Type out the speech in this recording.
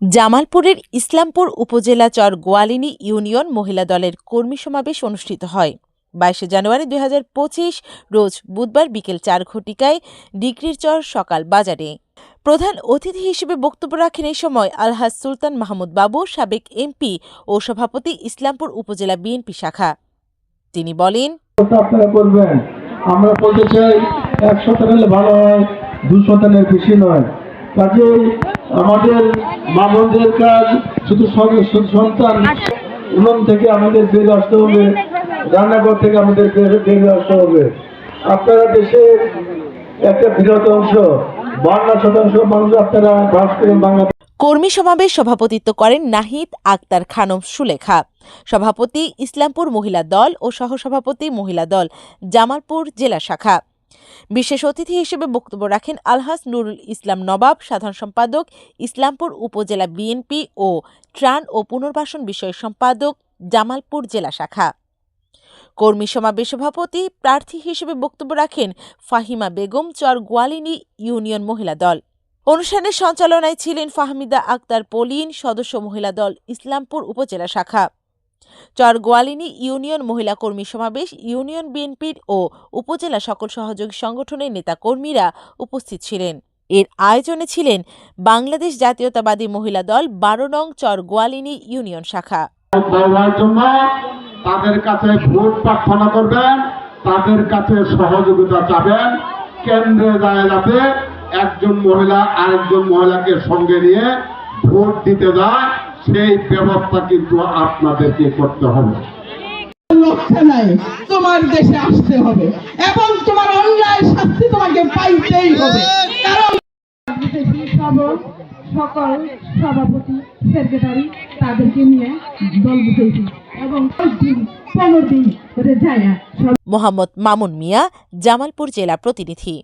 জামালপুরের ইসলামপুর উপজেলা চর গোয়ালিনী ইউনিয়ন মহিলা দলের কর্মী সমাবেশ অনুষ্ঠিত হয়। বাইশে জানুয়ারি দুই হাজার পঁচিশ রোজ বুধবার বিকেল চার ঘটিকায় ডিগ্রির চর সকাল বাজারে। প্রধান অতিথি হিসেবে বক্তব্য রাখেন এই সময় আলহাজ সুলতান মাহমুদ বাবু, সাবেক এমপি ও সভাপতি ইসলামপুর উপজেলা বিএনপি শাখা। তিনি বলেন আমরা বলতে চাই, এক শতাংশ ভালো হয়, দু শতাংশের বেশি নয়। কাজেই আমাদের মা বোনদের কাজ, শুধু সন্তান উনুন থেকে আমাদের বেরিয়ে আসতে হবে, রান্নাঘর থেকে আমাদের বের- আসতে হবে। আপনারা দেশের একটা বৃহৎ অংশ, বান্ন শতাংশ মানুষ আপনারা বাস করেন বাংলাদেশ কর্মী সমাবেশ সভাপতিত্ব করেন নাহিদ আক্তার খানম সুলেখা। সভাপতি ইসলামপুর মহিলা দল ও সহসভাপতি মহিলা দল জামালপুর জেলা শাখা। বিশেষ অতিথি হিসেবে বক্তব্য রাখেন আলহাজ নুরুল ইসলাম নবাব, সাধারণ সম্পাদক, ইসলামপুর উপজেলা বিএনপি ও ত্রাণ ও পুনর্বাসন বিষয়ক সম্পাদক, জামালপুর জেলা শাখা। কর্মী সমাবেশ সভাপতি, প্রার্থী হিসেবে বক্তব্য রাখেন ফাহিমা বেগম চর গোয়ালিনী ইউনিয়ন মহিলা দল। অনুষ্ঠানের সঞ্চালনায় ছিলেন ফাহমিদা আক্তার পলিন, সদস্য মহিলা দল, ইসলামপুর উপজেলা শাখা। চর গোয়ালিনী ইউনিয়ন মহিলা কর্মী সমাবেশ, ইউনিয়ন বিএনপির ও উপজেলা সকল সহযোগী সংগঠনের নেতাকর্মীরা উপস্থিত ছিলেন। এর আয়োজনে ছিলেন বাংলাদেশ জাতীয়তাবাদী মহিলা দল বারো নং চর গোয়ালিনী ইউনিয়ন শাখা। তাদের কাছে ভোট প্রার্থনা করবেন, তাদের কাছে সহযোগিতা চাবেন, কেন্দ্রে যায় যাতে একজন মহিলা আরেকজন মহিলাকে সঙ্গে নিয়ে ভোট দিতে যায়। সেই ব্যবস্থা কিন্তু আপনাদেরকে করতে হবে। লক্ষ্য নাই তোমার দেশে আসতে হবে এবং তোমার অন্যায় শাস্তি তোমাকে পাইতেই হবে। কারণ সকল সভাপতি সেক্রেটারি তাদেরকে নিয়ে দল বুঝেছি এবং পনেরো দিন মোহাম্মদ মামুন মিয়া জামালপুর জেলা প্রতিনিধি।